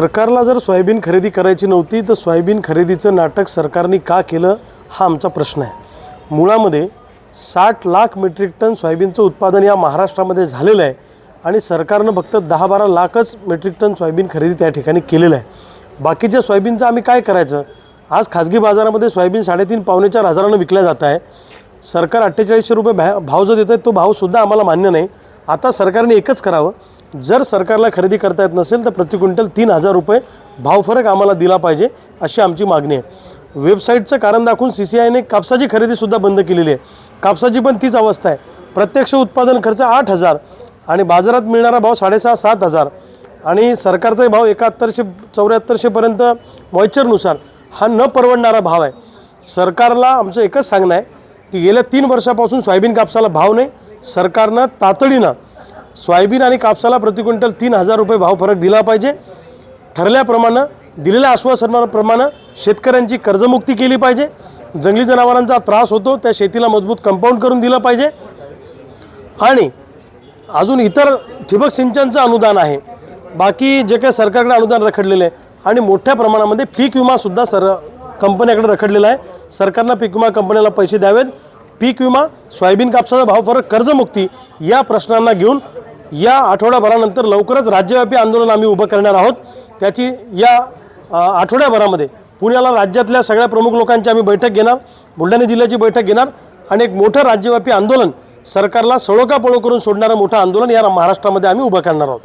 सरकारला जर सोयाबीन खरेदी करायची नव्हती तर सोयाबीन खरेदीचं नाटक सरकारने का केलं हा आमचा प्रश्न आहे. मुळामध्ये साठ लाख मेट्रिक टन सोयाबीनचं उत्पादन या महाराष्ट्रामध्ये झालेलं आहे आणि सरकारनं फक्त दहा बारा लाखच मेट्रिक टन सोयाबीन खरेदी त्या ठिकाणी केलेलं आहे. बाकीच्या सोयाबीनचं आम्ही काय करायचं? आज खाजगी बाजारामध्ये सोयाबीन साडेतीन पावणे चार हजारानं विकल्या जात आहे. सरकार अठ्ठेचाळीसशे रुपये भा भाव जो देत आहे तो भावसुद्धा आम्हाला मान्य नाही. आता सरकारने एकच करावं जर सरकारला खरेदी करता येत नसेल तर प्रति क्विंटल तीन हजार रुपये भाव फरक आम्हाला दिला पाहिजे अशी आमची मागणी आहे. वेबसाईटचं कारण दाखवून सी सी आयने कापसाची खरेदीसुद्धा बंद केलेली आहे. कापसाची पण तीच अवस्था आहे. प्रत्यक्ष उत्पादन खर्च आठ हजार आणि बाजारात मिळणारा भाव साडेसहा सात हजार. आणि सरकारचाही भाव एकाहत्तरशे चौऱ्याहत्तरशेपर्यंत मॉइश्चरनुसार हा न परवडणारा भाव आहे. सरकारला आमचं एकच सांगणं आहे की गेल्या तीन वर्षापासून सोयाबीन कापसाला भाव नाही. सरकारनं तातडीनं सोयाबीन आणि कापसाला प्रति क्विंटल तीन हजार रुपये भाव फरक दिला पाहिजे. ठरल्याप्रमाणे दिलेल्या आश्वासनाप्रमाणे शेतकऱ्यांची कर्जमुक्ती केली पाहिजे. जंगली जनावरांचा त्रास होतो त्या शेतीला मजबूत कंपाऊंड करून दिलं पाहिजे. आणि अजून इतर ठिबक सिंचनचं अनुदान आहे. बाकी जे काही सरकारकडे अनुदान रखडलेलं आहे आणि मोठ्या प्रमाणामध्ये पीक विमासुद्धा सर कंपन्याकडे रखडलेला आहे. सरकारनं पीक विमा कंपन्याला पैसे द्यावेत. पीक विमा सोयाबीन कापसाचा भाव फरक कर्जमुक्ती या प्रश्नांना घेऊन या आठवड्याभरानंतर लवकरच राज्यव्यापी आंदोलन आम्ही उभं करणार आहोत. त्याची या आठवड्याभरामध्ये पुण्याला राज्यातल्या सगळ्या प्रमुख लोकांची आम्ही बैठक घेणार बुलढाणा जिल्ह्याची बैठक घेणार आणि एक मोठं राज्यव्यापी आंदोलन सरकारला सळोकापळो करून सोडणारं मोठं आंदोलन या महाराष्ट्रामध्ये आम्ही उभं करणार आहोत.